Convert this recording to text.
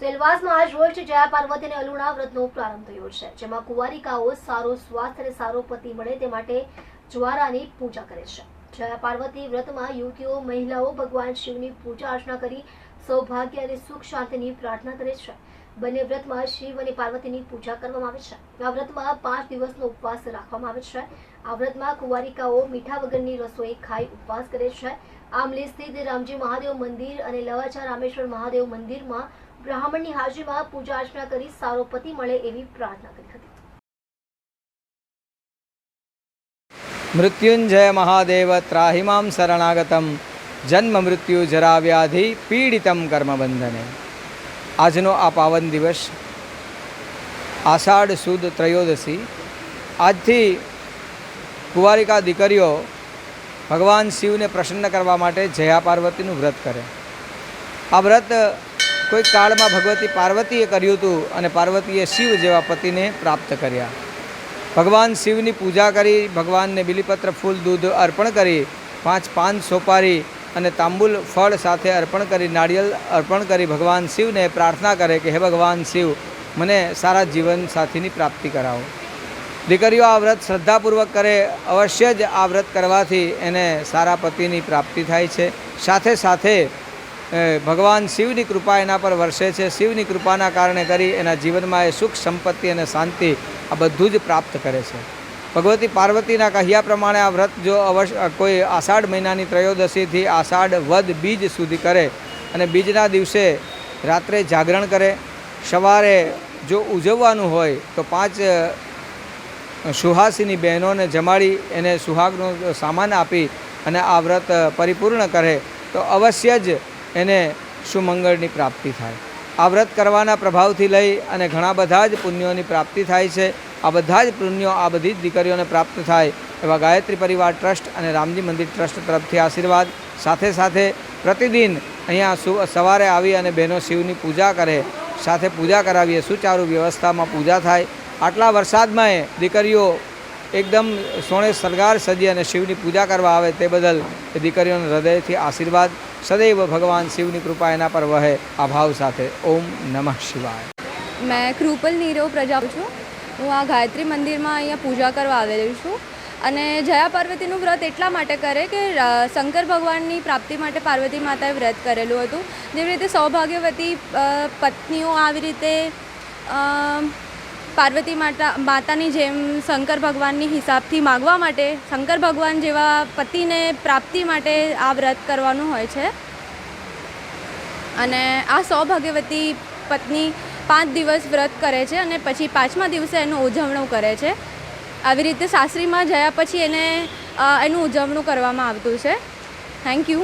સેલવાસમાં આજ રોજ જયા પાર્વતી અને અલુણા વ્રતનો પ્રારંભ થયો છે, જેમાં કુંવારિકાઓ સારો સ્વાસ્થ્ય અને સારો પતિ મળે તે માટે જ્વારાની પૂજા કરે છે. જયા પાર્વતી વ્રતમાં યુવતીઓ, મહિલાઓ ભગવાન શિવની પૂજા અર્ચના કરી સૌભાગ્ય અને સુખ શાંતિની પ્રાર્થના કરે છે. બંને વ્રતમાં શિવ અને પાર્વતીની પૂજા કરવામાં આવે છે. આ વ્રતમાં પાંચ દિવસનો ઉપવાસ રાખવામાં આવે છે. આ વ્રતમાં કુંવારિકાઓ મીઠા વગરની રસોઈ ખાઈ ઉપવાસ કરે છે. આમલી સ્થિત રામજી મહાદેવ મંદિર અને લવાચા રામેશ્વર મહાદેવ મંદિરમાં બ્રાહ્મણની હાજરીમાં પૂજા અર્ચના કરી સારો પતિ મળે એવી પ્રાર્થના કરી હતી. મૃત્યુંજય મહાદેવ ત્રાહિમામ શરણાગતમ. જન્મ મૃત્યુ જરા વ્યાધિ પીડિતમ કર્મબંધને. આજનો આ પાવન દિવસ આષાઢ સુદ ત્રયોદશી. આજથી કુંવારિકા દીકરીઓ ભગવાન શિવને પ્રસન્ન કરવા માટે જયા પાર્વતીનું વ્રત કરે. આ વ્રત કોઈક કાળમાં ભગવતી પાર્વતીએ કર્યું હતું અને પાર્વતીએ શિવ જેવા પતિને પ્રાપ્ત કર્યા. ભગવાન શિવની પૂજા કરી, ભગવાનને બિલીપત્ર, ફૂલ, દૂધ અર્પણ કરી, પાંચ પાન સોપારી અને તાંબુલ ફળ સાથે અર્પણ કરી, નાળિયેર અર્પણ કરી ભગવાન શિવને પ્રાર્થના કરે કે, હે ભગવાન શિવ, મને સારા જીવન સાથીની પ્રાપ્તિ કરાવો. દીકરીઓ આ વ્રત શ્રદ્ધાપૂર્વક કરે, અવશ્ય જ આ વ્રત કરવાથી એને સારા પતિની પ્રાપ્તિ થાય છે. સાથે સાથે ભગવાન શિવની કૃપા એના પર વરસે છે. શિવની કૃપાના કારણે કરી એના જીવનમાં એ સુખ, સંપત્તિ અને શાંતિ આ બધું જ પ્રાપ્ત કરે છે. ભગવતી પાર્વતીના કહ્યા પ્રમાણે આ વ્રત જો અવશ્ય કોઈ આષાઢ મહિનાની ત્રયોદશીથી આષાઢ વદ બીજ સુધી કરે અને બીજના દિવસે રાત્રે જાગરણ કરે, સવારે જો ઉજવવાનું હોય તો પાંચ સુહાસીની બહેનોને જમાડી એને સુહાગનો સામાન આપી અને આ વ્રત પરિપૂર્ણ કરે તો અવશ્ય જ એને સુમંગળની પ્રાપ્તિ થાય. આ વ્રત કરવાના પ્રભાવથી લઈ અને ઘણા બધા જ પુણ્યોની પ્રાપ્તિ થાય છે. આ બધા જ પુણ્યો આ બધી જ દીકરીઓને પ્રાપ્ત થાય એવા ગાયત્રી પરિવાર ટ્રસ્ટ અને રામજી મંદિર ટ્રસ્ટ તરફથી આશીર્વાદ. સાથે સાથે પ્રતિદિન અહીંયા સવારે આવી અને બહેનો શિવની પૂજા કરે, સાથે પૂજા કરાવીએ, સુચારુ વ્યવસ્થામાં પૂજા થાય. આટલા વરસાદમાં દીકરીઓ એકદમ સોણે સરગાર સજી અને શિવની પૂજા કરવા આવે તે બદલ એ દીકરીઓને હૃદયથી આશીર્વાદ, સદૈવ ભગવાન શિવની કૃપા એના પર વહે, આ ભાવ સાથે ઓમ નમઃ શિવાય. મેં કૃપલ નીરવ પ્રજા છું. હું આ ગાયત્રી મંદિરમાં અહીંયા પૂજા કરવા આવેલી છું. અને જયા પાર્વતીનું વ્રત એટલા માટે કરે કે શંકર ભગવાનની પ્રાપ્તિ માટે પાર્વતી માતાએ વ્રત કરેલું હતું. જેવી રીતે સૌભાગ્યવતી પત્નીઓ આવી રીતે પાર્વતી માતા માતાની જેમ શંકર ભગવાનની હિસાબથી માગવા માટે શંકર ભગવાન જેવા પતિને પ્રાપ્તિ માટે આ વ્રત કરવાનું હોય છે. અને આ સૌભાગ્યવતી પત્ની પાંચ દિવસ વ્રત કરે છે અને પછી પાંચમા દિવસે એનું ઉજવણું કરે છે. આવી રીતે સાસરીમાં જયા પછી એને એનું ઉજવણું કરવામાં આવતું છે. Thank you.